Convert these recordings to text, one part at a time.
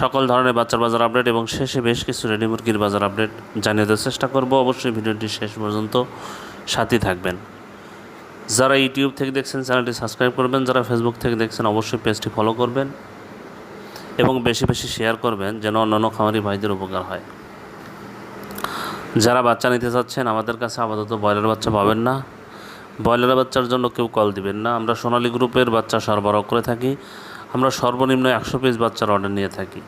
সকল ধরনের বাচ্চার বাজার আপডেট এবং শেষে বেশ কিছু রেডি মুরগির বাজার আপডেট জানিয়ে দেওয়ার চেষ্টা করব। অবশ্যই ভিডিওটি শেষ পর্যন্ত সাথী থাকবেন। যারা ইউটিউব থেকে দেখছেন, চ্যানেলটি সাবস্ক্রাইব করবেন। যারা ফেসবুক থেকে দেখছেন, অবশ্যই পেজটি ফলো করবেন এবং বেশি বেশি শেয়ার করবেন যেন অন্যান্য খামারি ভাইদের উপকার হয়। যারা বাচ্চা নিতে চাচ্ছেন, আমাদের কাছে আপাতত ব্রয়লার বাচ্চা পাবেন না। ব্রয়লার বাচ্চার জন্য কেউ কল দিবেন না। আমরা সোনালী গ্রুপের বাচ্চা সরবরাহ করে থাকি। আমরা সর্বনিম্ন একশো পিস বাচ্চার অর্ডার নিয়ে থাকি।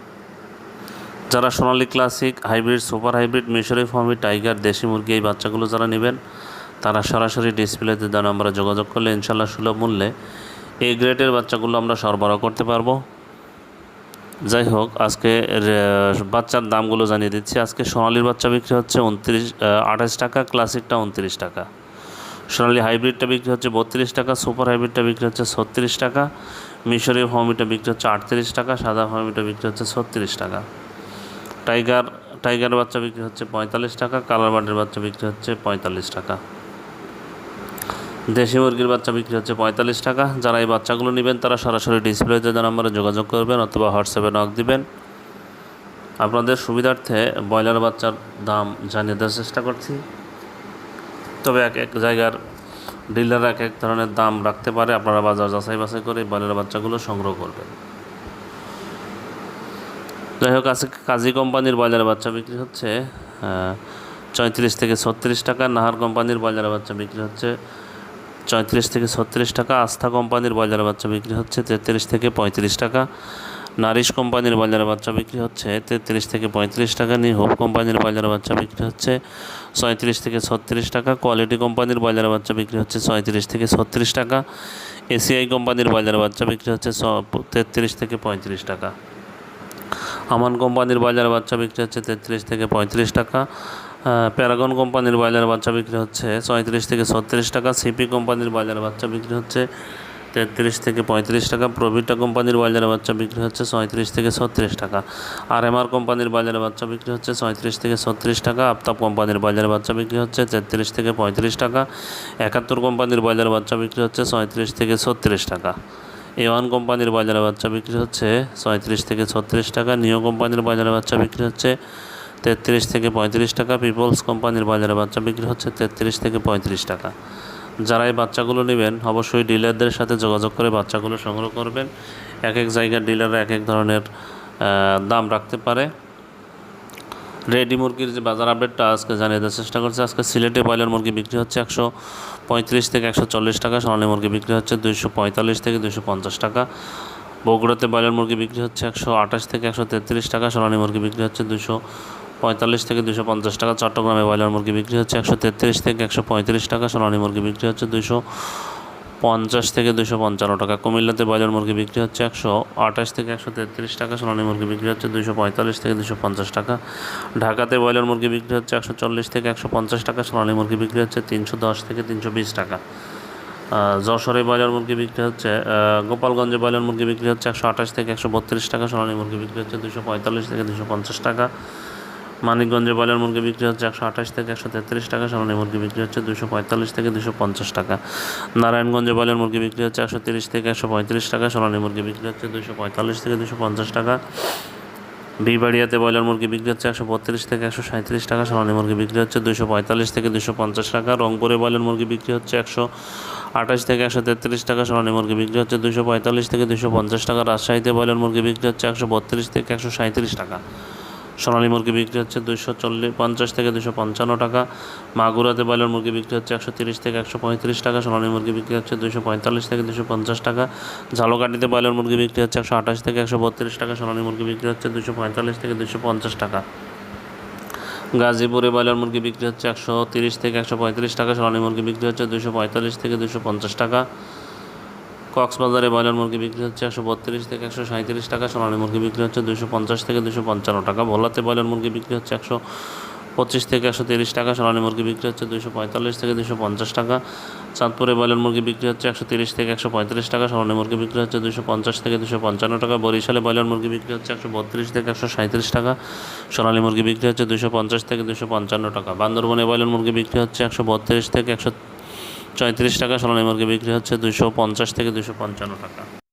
যারা Sonali classic hybrid super hybrid মিশরি ফর্মি টাইগার দেশি মুরগি এই বাচ্চাগুলো যারা নেবেন, তারা সরাসরি ডিসপ্লেতে দেন আমরা যোগাযোগ করলে ইনশাল্লাহ সুলভ মূল্যে এই গ্রেডের বাচ্চাগুলো আমরা সরবরাহ করতে পারব। যাই হোক, আজকে বাচ্চার দামগুলো জানিয়ে দিচ্ছি। আজকে সোনালির বাচ্চা বিক্রি হচ্ছে উনত্রিশ আঠাশ টাকা ক্লাসিকটা উনত্রিশ টাকা। সোনালি হাইব্রিডটা বিক্রি হচ্ছে বত্রিশ টাকা, সুপার হাইব্রিডটা বিক্রি হচ্ছে ছত্রিশ টাকা মিশরি ফর্মিটা বিক্রি হচ্ছে আটত্রিশ টাকা, সাদা ফর্মিটা বিক্রি হচ্ছে ছত্রিশ টাকা। টাইগার টাইগার বাচ্চা বিক্রি হচ্ছে পঁয়তাল্লিশ টাকা, কালার বার্ডের বাচ্চা বিক্রি হচ্ছে পঁয়তাল্লিশ টাকা। দেশি মুরগির বাচ্চা বিক্রি হচ্ছে পঁয়তাল্লিশ টাকা, যারা এই বাচ্চাগুলো নেবেন তারা সরাসরি ডিসপ্লেতে যে নাম্বারে যোগাযোগ করবেন অথবা হোয়াটসঅ্যাপে নক দিবেন। আপনাদের সুবিধার্থে ব্রয়লার বাচ্চার দাম জানিয়ে দেওয়ার চেষ্টা করছি। তবে এক এক জায়গার ডিলার এক এক ধরনের দাম রাখতে পারে। আপনারা বাজার যাচাই বাছাই করে ব্রয়লার বাচ্চাগুলো সংগ্রহ করবেন। যাই হোক, আজকে কাজী কোম্পানির ব্রয়লার বাচ্চা বিক্রি হচ্ছে চৌত্রিশ থেকে ছত্রিশ টাকা। নাহার কোম্পানির ব্রয়লার বাচ্চা বিক্রি হচ্ছে চৌত্রিশ থেকে ছত্রিশ টাকা। আস্থা কোম্পানির ব্রয়লার বাচ্চা বিক্রি হচ্ছে তেত্রিশ থেকে পঁয়ত্রিশ টাকা। নারিশ কোম্পানির ব্রয়লার বাচ্চা বিক্রি হচ্ছে তেত্রিশ থেকে পঁয়ত্রিশ টাকা। নিউ হোপ কোম্পানির ব্রয়লার বাচ্চা বিক্রি হচ্ছে সঁয়ত্রিশ থেকে ছত্রিশ টাকা। কোয়ালিটি কোম্পানির ব্রয়লার বাচ্চা বিক্রি হচ্ছে সঁয়ত্রিশ থেকে ছত্রিশ টাকা। এসিআই কোম্পানির ব্রয়লার বাচ্চা বিক্রি হচ্ছে তেত্রিশ থেকে পঁয়ত্রিশ টাকা। আমান কোম্পানির বাজার বাচ্চা বিক্রি হচ্ছে তেত্রিশ থেকে পঁয়ত্রিশ টাকা। প্যারাগন কোম্পানির বাজার বাচ্চা বিক্রি হচ্ছে সঁয়ত্রিশ থেকে ছত্রিশ টাকা। সিপি কোম্পানির বাজার বাচ্চা বিক্রি হচ্ছে তেত্রিশ থেকে পঁয়ত্রিশ টাকা। প্রভিটা কোম্পানির বাজার বাচ্চা বিক্রি হচ্ছে সঁয়ত্রিশ থেকে ছত্রিশ টাকা। আর এমআর কোম্পানির বাজারে বাচ্চা বিক্রি হচ্ছে ছয়ত্রিশ থেকে ছত্রিশ টাকা। আফতাব কোম্পানির বাজারে বাচ্চা বিক্রি হচ্ছে তেত্রিশ থেকে পঁয়ত্রিশ টাকা। একাত্তর কোম্পানির বাজারে বাচ্চা বিক্রি হচ্ছে ছয়ত্রিশ থেকে ছত্রিশ টাকা। এ ওয়ান কোম্পানির বাজারে বাচ্চা বিক্রি হচ্ছে সঁয়ত্রিশ থেকে ছত্রিশ টাকা। নিও কোম্পানির বাজারে বাচ্চা বিক্রি হচ্ছে তেত্রিশ থেকে পঁয়ত্রিশ টাকা। পিপলস কোম্পানির বাজারে বাচ্চা বিক্রি হচ্ছে তেত্রিশ থেকে পঁয়ত্রিশ টাকা। যারা এই বাচ্চাগুলো নেবেন, অবশ্যই ডিলারদের সাথে যোগাযোগ করে বাচ্চাগুলো সংগ্রহ করবেন। এক এক জায়গার ডিলাররা এক এক ধরনের দাম রাখতে পারে। রেডি মুরগির যে বাজার আপডেটটা আজকে জানিয়ে দেওয়ার চেষ্টা করছে। আজকে সিলেটে ব্রয়লার মুরগি বিক্রি হচ্ছে একশো পঁয়ত্রিশ থেকে একশো চল্লিশ টাকা, সোনালী মুরগি বিক্রি হচ্ছে দুইশো পঁয়তাল্লিশ থেকে দুইশো পঞ্চাশ টাকা। বগুড়াতে ব্রয়লার মুরগি বিক্রি হচ্ছে একশো আঠাশ থেকে একশো তেত্রিশ টাকা, সোনালী মুরগি বিক্রি হচ্ছে দুশো পঁয়তাল্লিশ থেকে দুশো পঞ্চাশ টাকা। চট্টগ্রামে ব্রয়লার মুরগি বিক্রি হচ্ছে একশো তেত্রিশ থেকে একশো পঁয়ত্রিশ টাকা। সোনালী মুরগি বিক্রি হচ্ছে দুশো পঞ্চাশ থেকে দুশো পঞ্চান্ন টাকা। কুমিল্লাতে ব্রয়লার মুরগি বিক্রি হচ্ছে একশো আঠাশ থেকে একশো তেত্রিশ টাকা। সোনালী মুরগি বিক্রি হচ্ছে দুশো পঁয়তাল্লিশ থেকে দুশো পঞ্চাশ টাকা। ঢাকাতে ব্রয়লার মুরগি বিক্রি হচ্ছে একশো চল্লিশ থেকে একশো পঞ্চাশ টাকা। সোনালী মুরগি বিক্রি হচ্ছে তিনশো দশ থেকে তিনশো বিশ টাকা। যশোরে ব্রয়লার মুরগি বিক্রি হচ্ছে গোপালগঞ্জে ব্রয়লার মুরগি বিক্রি হচ্ছে একশো আঠাশ থেকে একশো বত্রিশ টাকা। সোনালী মুরগি বিক্রি হচ্ছে দুশো পঁয়তাল্লিশ থেকে দুশো পঞ্চাশ টাকা। মানিকগঞ্জে ব্রয়লার মুরগি বিক্রি হচ্ছে একশো আঠাশ থেকে একশো তেত্রিশ টাকা সোনালী মুরগি বিক্রি হচ্ছে দুশো পঁয়তাল্লিশ থেকে দুশো পঞ্চাশ টাকা। নারায়ণগঞ্জে ব্রয়লার মুরগি বিক্রি হচ্ছে একশো তিরিশ থেকে একশো পঁয়ত্রিশ টাকা, সোনালী মুরগি বিক্রি হচ্ছে দুশো পঁয়তাল্লিশ থেকে দুশো পঞ্চাশ টাকা। বিবাড়িয়াতে ব্রয়লার মুরগি বিক্রি হচ্ছে একশো বত্রিশ থেকে একশো সাঁত্রিশ টাকা, সোনালী মুরগি বিক্রি হচ্ছে দুশো পঁয়তাল্লিশ থেকে দুশো পঞ্চাশ টাকা। রংপুরে ব্রয়লার মুরগি বিক্রি হচ্ছে একশো আঠাশ থেকে একশো তেত্রিশ টাকা, সোনালী মুরগি বিক্রি হচ্ছে দুশো পঁয়তাল্লিশ থেকে দুশো পঞ্চাশ টাকা। রাজশাহীতে ব্রয়লার মুরগি বিক্রি হচ্ছে একশো বত্রিশ থেকে একশো সাঁত্রিশ টাকা। সোনালী মুরগি বিক্রি হচ্ছে দুশো চল্লিশ, পঞ্চাশ থেকে দুশো পঞ্চান্ন টাকা। মাগুরাতে ব্রয়লার মুরগি বিক্রি হচ্ছে একশো তিরিশ থেকে একশো পঁয়ত্রিশ টাকা। সোনালী মুরগি বিক্রি হচ্ছে দুশো পঁয়তাল্লিশ থেকে দুশো পঞ্চাশ টাকা। ঝালকাঠিতে ব্রয়লার মুরগি বিক্রি হচ্ছে একশো আঠাশ থেকে একশো বত্রিশ টাকা। সোনালী মুরগি বিক্রি হচ্ছে দুশো পঁয়তাল্লিশ থেকে দুশো পঞ্চাশ টাকা। গাজীপুরে ব্রয়লার মুরগি বিক্রি হচ্ছে একশো তিরিশ থেকে একশো পঁয়ত্রিশ টাকা। সোনালী মুরগি বিক্রি হচ্ছে দুশো পঁয়তাল্লিশ থেকে দুশো পঞ্চাশ টাকা। কক্সবাজারে ব্রয়লার মুরগি বিক্রি হচ্ছে একশো বত্রিশ থেকে একশো সাঁত্রিশ টাকা, সোনালী মুরগি বিক্রি হচ্ছে দুশো পঞ্চাশ থেকে দুশো পঞ্চান্ন টাকা, ভোলাতে ব্রয়লার মুরগি বিক্রি হচ্ছে একশো পঁচিশ থেকে একশো তিরিশ টাকা, সোনালী মুরগি বিক্রি হচ্ছে দুশো পঁয়তাল্লিশ থেকে দুশো পঞ্চাশ টাকা, চাঁদপুরে ব্রয়লার মুরগি বিক্রি হচ্ছে একশো তিরিশ থেকে একশো পঁয়ত্রিশ টাকা, সোনালী মুরগি বিক্রি হচ্ছে দুশো পঞ্চাশ থেকে দুশো পঞ্চান্ন টাকা, বরিশালে ব্রয়লার মুরগি বিক্রি হচ্ছে একশো বত্রিশ থেকে একশো সাঁত্রিশ টাকা, সোনালী মুরগি বিক্রি হচ্ছে দুশো পঞ্চাশ থেকে দুশো পঞ্চান্ন টাকা, বান্দরবনে ব্রয়লার মুরগি বিক্রি হচ্ছে একশো বত্রিশ থেকে একশো চৌত্রিশ টাকা। সোনালী মুরগি বিক্রি হচ্ছে দুশো পঞ্চাশ থেকে দুশো পঞ্চান্ন টাকা।